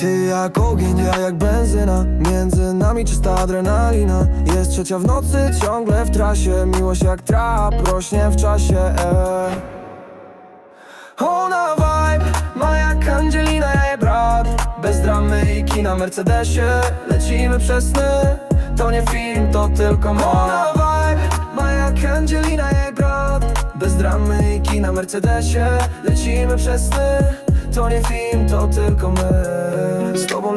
Ty jak ogień, ja jak benzyna. Między nami czysta adrenalina. Jest trzecia w nocy, ciągle w trasie. Miłość jak trap, rośnie w czasie e. Ona vibe, ma jak Angelina, ja jej brat. Bez dramy i kina Mercedesie. Lecimy przez sny. To nie film, to tylko my Ona vibe, ma jak Angelina, ja jej brat. Bez dramy i kina Mercedesie. Lecimy przez sny. To nie film, to tylko my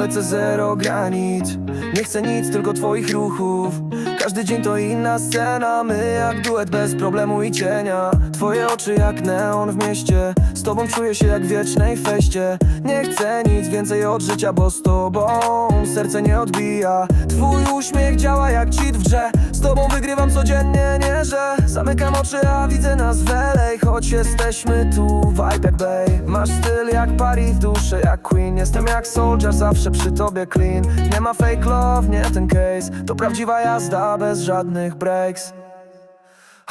lecę zero granic. Nie chcę nic, tylko twoich ruchów. Każdy dzień to inna scena. My jak duet bez problemu i cienia. Twoje oczy jak neon w mieście. Z tobą czuję się jak w wiecznej feście. Nie chcę nic więcej od życia, bo z tobą Serce nie odbija. Twój uśmiech działa jak cheat w tobą wygrywam codziennie, nie że Zamykam oczy, a widzę nas w LA Choć jesteśmy tu, vibe jak Bay. Masz styl jak Paris w duszy, jak Queen. Jestem jak soldier, zawsze przy tobie clean. Nie ma fake love, nie ten case. To prawdziwa jazda bez żadnych breaks.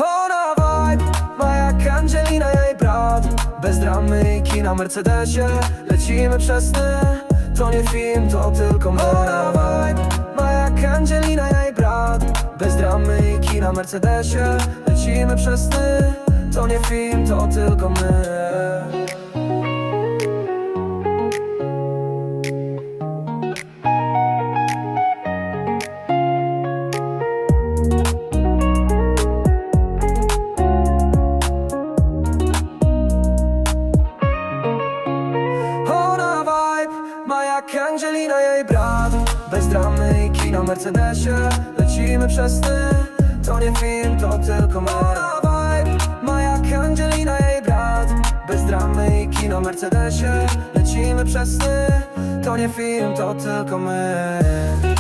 Ona vibe, ma jak Angelina, jej brat. Bez dramy i kina Mercedesie. Lecimy przez sny. To nie film, to tylko my. Ona vibe, kina Mercedesie Lecimy przez sny To nie film, to tylko my. Ona vibe, ma jak Angelina, jej brat. Bez dramy i kina Mercedesie Lecimy przez sny To nie film, to tylko Ona vibe, ma jak Angelina, jej brat. Bez dramy i kina Mercedesie. Lecimy przez sny. To nie film, to tylko my